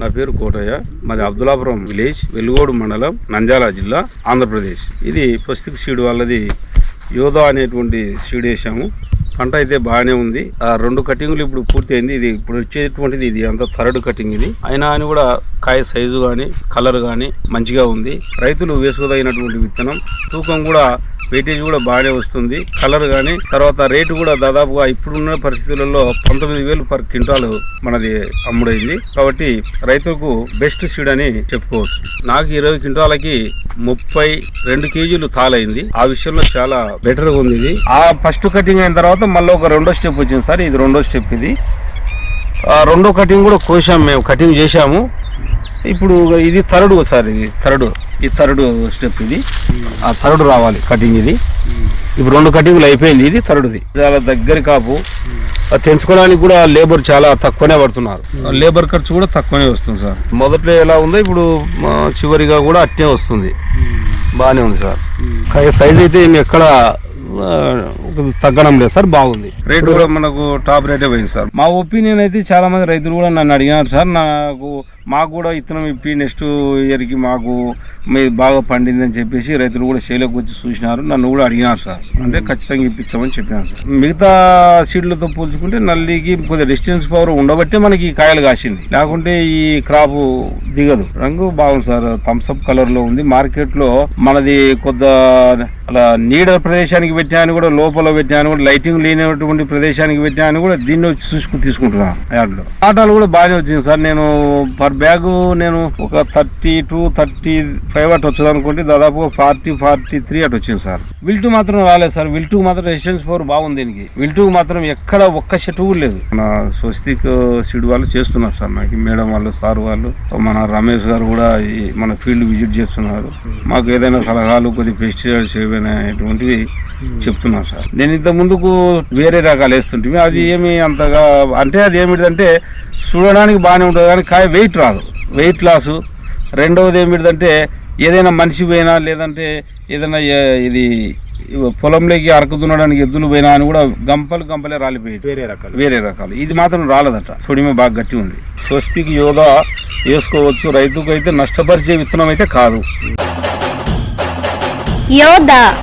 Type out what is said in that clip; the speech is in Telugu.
నా పేరు కోటయ్య. మాది అబ్దులాపురం విలేజ్ వెలుగోడు మండలం నంద్యాల జిల్లా ఆంధ్రప్రదేశ్. ఇది పుస్తక సీడ్ వాళ్ళది. యోధా అనేటువంటి సీడ్ వేసాము పంట అయితే బాగానే ఉంది. ఆ రెండు కటింగ్లు ఇప్పుడు పూర్తయింది ఇది ఇప్పుడు వచ్చేటువంటిది. ఇది అంత థర్డ్ కటింగ్ ఇది. అయినా అని కూడా కాయ సైజు కానీ కలర్ కానీ మంచిగా ఉంది. రైతులు వేసుకోదగినటువంటి విత్తనం. తూకం కూడా వెయిటేజ్ కూడా బాగానే వస్తుంది. కలర్ కానీ తర్వాత రేటు కూడా దాదాపుగా ఇప్పుడున్న పరిస్థితులలో పంతొమ్మిది వేలు పర్ క్వింటాల్ మనది అమ్ముడైంది. కాబట్టి రైతులకు బెస్ట్ సీడ్ అని చెప్పుకోవచ్చు. నాకు ఇరవై క్వింటాలకి ముప్పై రెండు కేజీలు తాలైంది. ఆ విషయంలో చాలా బెటర్గా ఉంది ఇది. ఆ ఫస్ట్ కటింగ్ అయిన తర్వాత మళ్ళీ ఒక రెండో స్టెప్ వచ్చింది సార్. ఇది రెండో స్టెప్ ఇది. రెండో కటింగ్ కూడా కోసాము మేము. కటింగ్ చేశాము. ఇప్పుడు ఇది థర్డ్ సార్ ఇది థర్డ్ ఈ థర్డ్ స్టెప్ ఇది. ఆ థర్డ్ రావాలి కటింగ్ ఇది. ఇప్పుడు రెండు కటింగ్లు అయిపోయింది ఇది థర్డ్ది. చాలా దగ్గర కాపు. తెంచుకోవడానికి కూడా లేబర్ చాలా తక్కువనే పడుతున్నారు లేబర్ ఖర్చు కూడా తక్కువనే వస్తుంది సార్. మొదట్లో ఎలా ఉందో ఇప్పుడు చివరిగా కూడా అట్టే వస్తుంది. బాగానే ఉంది సార్. కాయ సైజ్ అయితే ఎక్కడ ఆ, తగ్గడం లేదు సార్ బాగుంది. రేటు కూడా మనకు టాప్ రేటే పోయింది సార్. మా ఒపీనియన్ అయితే చాలా మంది రైతులు కూడా నన్ను అడిగినారు సార్. నాకు మాకు కూడా ఇత్తనం ఇప్పి నెక్స్ట్ ఇయర్కి మాకు మీ బాగా పండిందని చెప్పేసి రైతులు కూడా చేలోకి వచ్చి చూసినారు. నన్ను కూడా అడిగినారు సార్. అంటే ఖచ్చితంగా ఇప్పించామని చెప్పినారు సార్. మిగతా సీడ్లతో పోల్చుకుంటే నల్లికి కొద్దిగా డిస్టెన్స్ పవర్ ఉండబట్టే మనకి ఈ కాయలు కాసింది. లేకుంటే ఈ క్రాప్ దిగదు. రంగు బాగుంది సార్. థమ్స్అప్ కలర్లో ఉంది. మార్కెట్లో మనది కొద్ది అలా నీడ ప్రదేశానికి పెట్టాను కూడా లోపల పెట్టాను కూడా లైటింగ్ లేనటువంటి ప్రదేశానికి పెట్టాను కూడా దీన్ని వచ్చి చూసుకుని తీసుకుంటున్నాను యాడ్లో ఆటోలు కూడా బాగానే వచ్చింది సార్. నేను పర్ బ్యాగ్ నేను ఒక thirty to thirty five at వచ్చింది అనుకుంటే దాదాపు ఫార్టీ ఫార్టీ త్రీ అటు వచ్చింది సార్. విల్టు మాత్రం రాలేదు సార్. విల్టు మాత్రం రెసిస్టెన్స్ ఫోర్ బాగుంది దీనికి. విల్టు మాత్రం ఎక్కడ ఒక్క చెట్టు కూడా లేదు. మన స్వస్తిక్ సిడ్ వాళ్ళు చేస్తున్నారు సార్ నాకు మేడం వాళ్ళు సార్ వాళ్ళు మన రమేష్ గారు కూడా ఈ మన ఫీల్డ్ విజిట్ చేస్తున్నారు. మాకు ఏదైనా సలహాలు కొద్ది పెస్టిసైడ్స్ ఏవైనా అటువంటివి చెప్తున్నాను సార్. నేను ఇంత ముందుకు వేరే రకాలు వేస్తుంటే అది ఏమి అంతగా అంటే అది ఏమిటంటే చూడడానికి బాగానే ఉంటుంది కానీ కాయ వెయిట్ రాదు. వెయిట్ లాస్ రెండవది ఏమిటంటే ఏదైనా మనిషి పోయినా లేదంటే ఏదైనా ఇది పొలంలోకి అరకు దున్నడానికి ఎద్దులు పోయినా అని కూడా గంపలు గంపలే రాలిపోయేది వేరే రకాలు. వేరే రకాలు. ఇది మాత్రం రాలేదట. తొడిమే బాగా గట్టి ఉంది. స్వస్తికి యోధా వేసుకోవచ్చు. రైతుకు అయితే నష్టపరిచే విత్తనం అయితే కాదు. యోధ